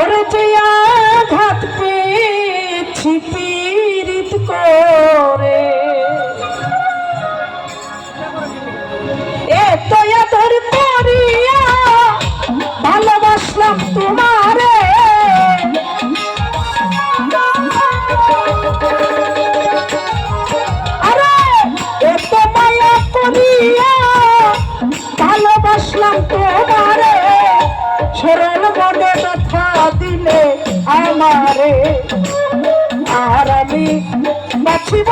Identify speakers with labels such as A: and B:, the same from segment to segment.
A: ওরে যে আঘাত পেয়েছি পীড়িত করে। এত এত পড়িয়া ভালোবাসলাম তোমারে আর আমি বাঁচিব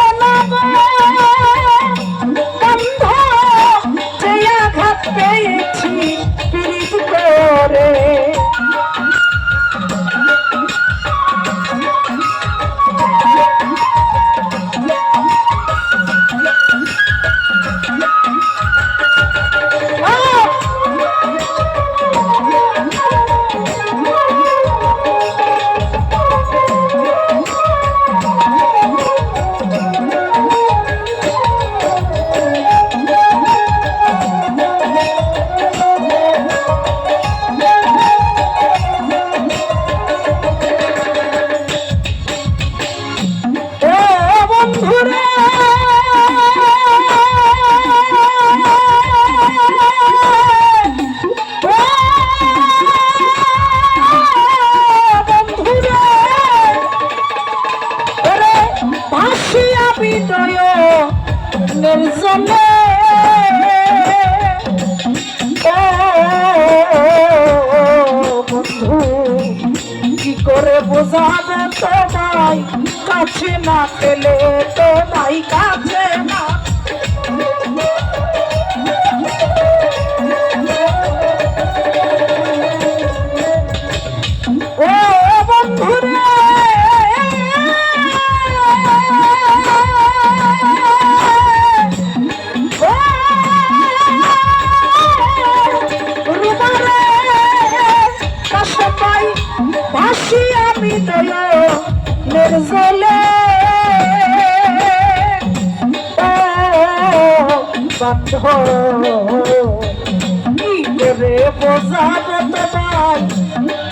A: বোঝাবে তোমায় কাছে না পেলে তোমায় কাছে। বন্ধ কি করে বোঝাবো তোমায়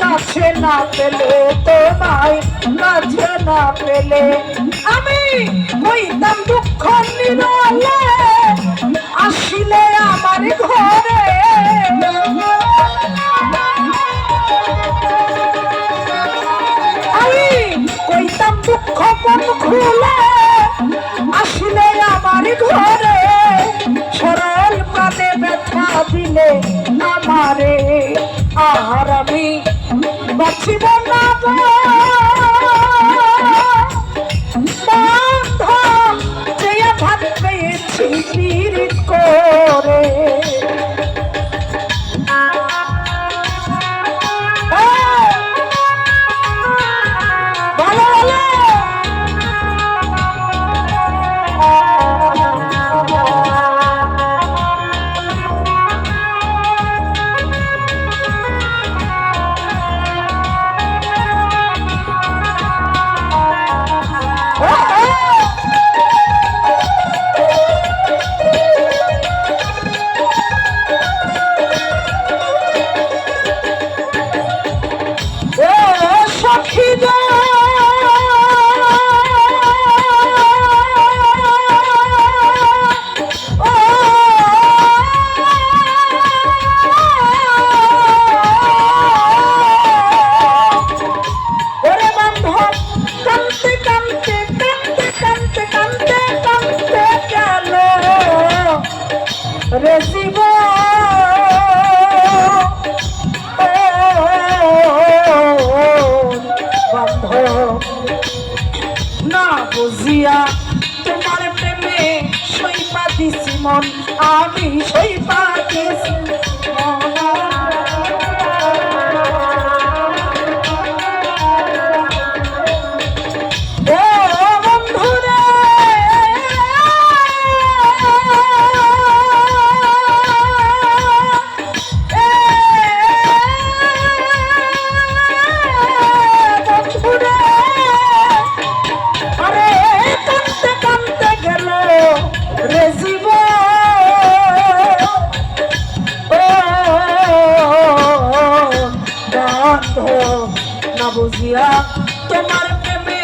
A: কাছে না পেলে তোমায় কাছে না পেলে আমি কইতাম দুঃখ নিরলে আসিলে আমার ঘরে দিলে আমারে আর আমি বাঁচিব না সখী মন আমি সইপা দিছি ও বুঝিয়া তোমার প্রেমে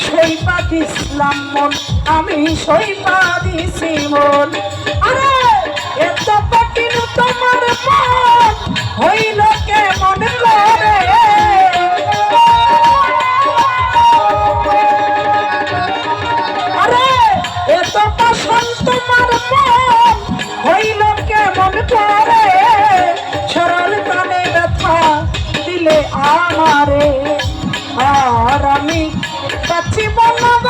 A: সইপা দিছিলাম মন। আমি সইপা দিছি মন। আরে, এত কঠিন তোমার মন। হইল কেমন করে? আরে, এত পাশন তোমার মন। হইল কেমন করে? সরল প্রাণে ব্যথা দিলে আমারে। পাচ্ছি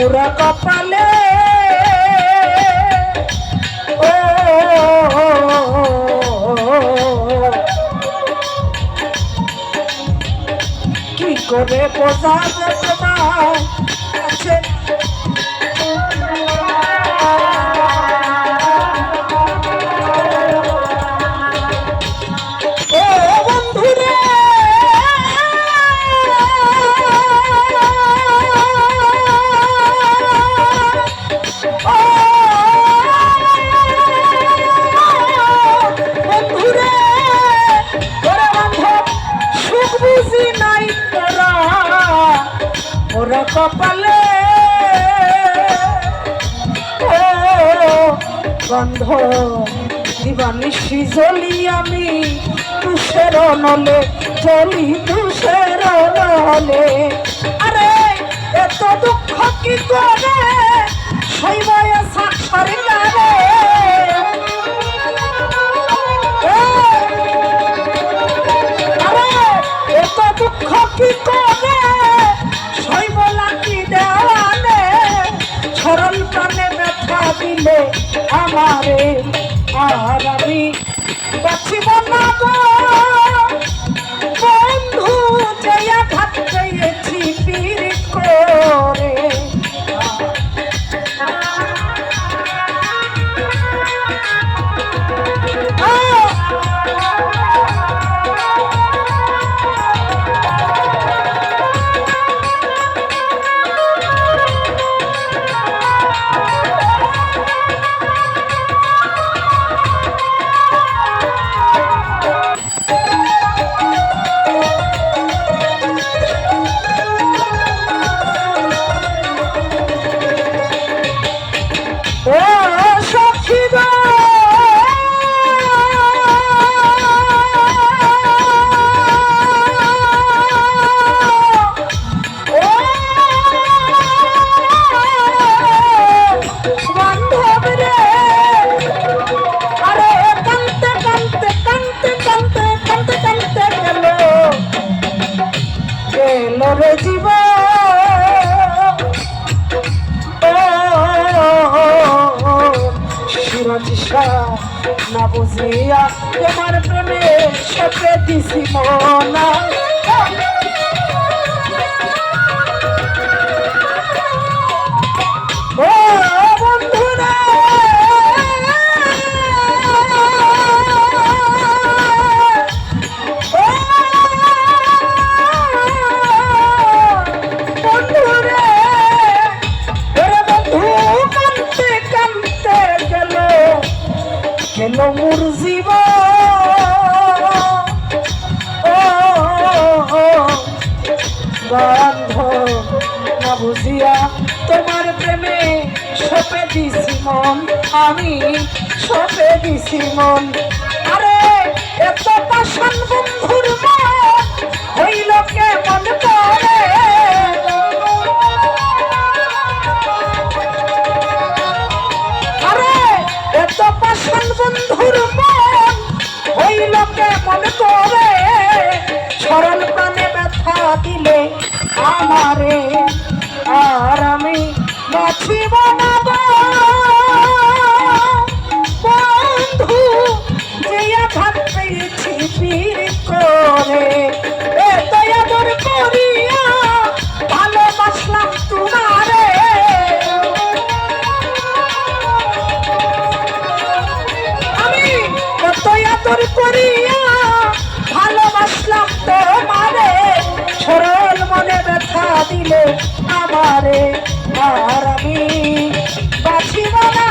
A: পুরা কপালে। ও কি করে বোঝাবে তোমার ও, গন্ধ, দিবানিশি জ্বলি আমি তুষের নলে চলি তুষের নলে। আরে, এত দুঃখ কি করে? শৈবয়ে সাক্ষরে কি করে? সরল প্রাণে ব্যথা দিল আমারে আর আমি বাঁচিব না বন্ধু জয়া সপে মনা। আমি সপে দিছি মন। আরে, এত পাশান বন্ধুর মন হইল কেমন করে? আরে, এত পাশান বন্ধুর মন হইল কেমন করে? সরল প্রাণে ব্যথা দিলে আমারে আর আমি বাঁচিব আদর করিয়া ভালোবাসলাম তোমারে সরল মনে ব্যথা দিলে আমারে। আর আমি বাঁচিব না।